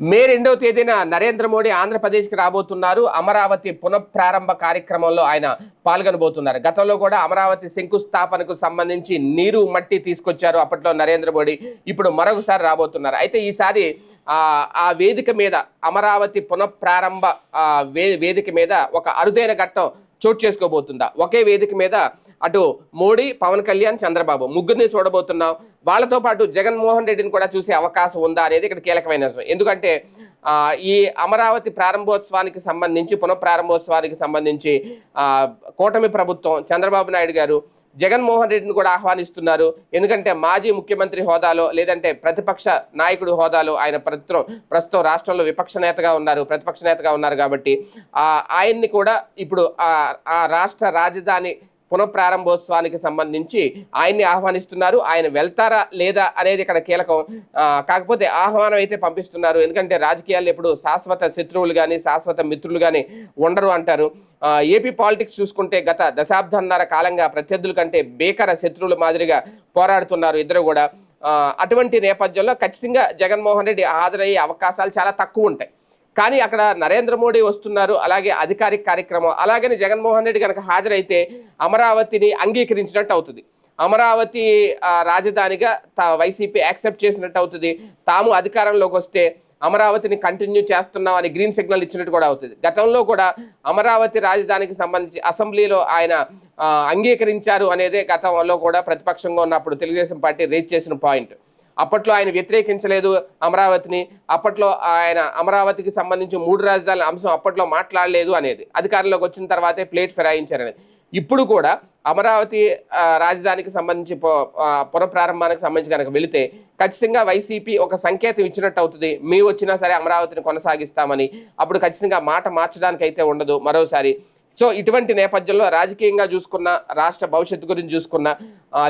మే రెండవ తేదీన నరేంద్ర మోడీ ఆంధ్రప్రదేశ్కి రాబోతున్నారు. అమరావతి పునఃప్రారంభ కార్యక్రమంలో ఆయన పాల్గొనబోతున్నారు. గతంలో కూడా అమరావతి శంకుస్థాపనకు సంబంధించి నీరు మట్టి తీసుకొచ్చారు. అప్పట్లో నరేంద్ర మోడీ ఇప్పుడు మరొకసారి రాబోతున్నారు. అయితే ఈసారి ఆ వేదిక మీద అమరావతి పునఃప్రారంభ వే వేదిక మీద ఒక అరుదైన ఘట్టం చోటు చేసుకోబోతుందా? ఒకే వేదిక మీద అటు మోడీ పవన్ కళ్యాణ్ చంద్రబాబు ముగ్గురిని చూడబోతున్నాం. వాళ్ళతో పాటు జగన్మోహన్ రెడ్డిని కూడా చూసే అవకాశం ఉందా అనేది ఇక్కడ కీలకమైన ఎందుకంటే ఈ అమరావతి ప్రారంభోత్సవానికి సంబంధించి పునఃప్రారంభోత్సవానికి సంబంధించి కూటమి ప్రభుత్వం చంద్రబాబు నాయుడు గారు జగన్మోహన్ రెడ్డిని కూడా ఆహ్వానిస్తున్నారు. ఎందుకంటే మాజీ ముఖ్యమంత్రి హోదాలో లేదంటే ప్రతిపక్ష నాయకుడు హోదాలో ఆయన ప్రస్తుతం ప్రస్తుతం రాష్ట్రంలో విపక్ష నేతగా ఉన్నారు ప్రతిపక్ష నేతగా ఉన్నారు కాబట్టి ఆయన్ని కూడా ఇప్పుడు ఆ రాష్ట్ర రాజధాని పునఃప్రారంభోత్సవానికి సంబంధించి ఆయన్ని ఆహ్వానిస్తున్నారు. ఆయన వెళ్తారా లేదా అనేది ఇక్కడ కీలకం. కాకపోతే ఆహ్వానం అయితే పంపిస్తున్నారు. ఎందుకంటే రాజకీయాలు ఎప్పుడు శాశ్వత శత్రువులు కానీ శాశ్వత మిత్రులు కానీ ఉండరు అంటారు. ఏపీ పాలిటిక్స్ చూసుకుంటే గత దశాబ్దంన్నర కాలంగా ప్రత్యర్థుల కంటే భీకర శత్రువుల మాదిరిగా పోరాడుతున్నారు ఇద్దరు కూడా. అటువంటి నేపథ్యంలో ఖచ్చితంగా జగన్మోహన్ రెడ్డి హాజరయ్యే అవకాశాలు చాలా తక్కువ ఉంటాయి. కానీ అక్కడ నరేంద్ర మోడీ వస్తున్నారు అలాగే అధికారిక కార్యక్రమం. అలాగని జగన్మోహన్ రెడ్డి కనుక హాజరైతే అమరావతిని అంగీకరించినట్టు అవుతుంది. అమరావతి రాజధానిగా తా- వైసీపీ యాక్సెప్ట్ చేసినట్టు అవుతుంది. తాము అధికారంలోకి వస్తే అమరావతిని కంటిన్యూ చేస్తున్నాం అని గ్రీన్ సిగ్నల్ ఇచ్చినట్టు కూడా అవుతుంది. గతంలో కూడా అమరావతి రాజధానికి సంబంధించి అసెంబ్లీలో ఆయన అంగీకరించారు అనేదే గతంలో కూడా ప్రతిపక్షంగా ఉన్నప్పుడు తెలుగుదేశం పార్టీ రేజ్ చేసిన పాయింట్. అప్పట్లో ఆయన వ్యతిరేకించలేదు అమరావతిని. అప్పట్లో ఆయన అమరావతికి సంబంధించి మూడు రాజధానుల అంశం అప్పట్లో మాట్లాడలేదు అనేది. అధికారంలోకి వచ్చిన తర్వాతే ప్లేట్ ఫిరాయించారని ఇప్పుడు కూడా అమరావతి రాజధానికి సంబంధించి పు- ప్రారంభానికి పునఃప్రారంభానికి సంబంధించి కనుక వెళితే ఖచ్చితంగా వైసీపీ ఒక సంకేతం ఇచ్చినట్టు అవుతుంది. మీ వచ్చినా సరే అమరావతిని కొనసాగిస్తామని. అప్పుడు ఖచ్చితంగా మాట మార్చడానికి అయితే ఉండదు. మరోసారి సో ఇటువంటి నేపథ్యంలో రాజకీయంగా చూసుకున్న రాష్ట్ర భవిష్యత్తు గురించి చూసుకున్న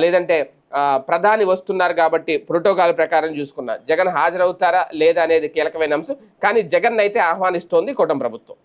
లేదంటే ప్రధాని వస్తున్నారు కాబట్టి ప్రోటోకాల్ ప్రకారం చూసుకున్న జగన్ హాజరవుతారా లేదా అనేది కీలకమైన అంశం. కానీ జగన్ అయితే ఆహ్వానిస్తోంది కూటమి ప్రభుత్వం.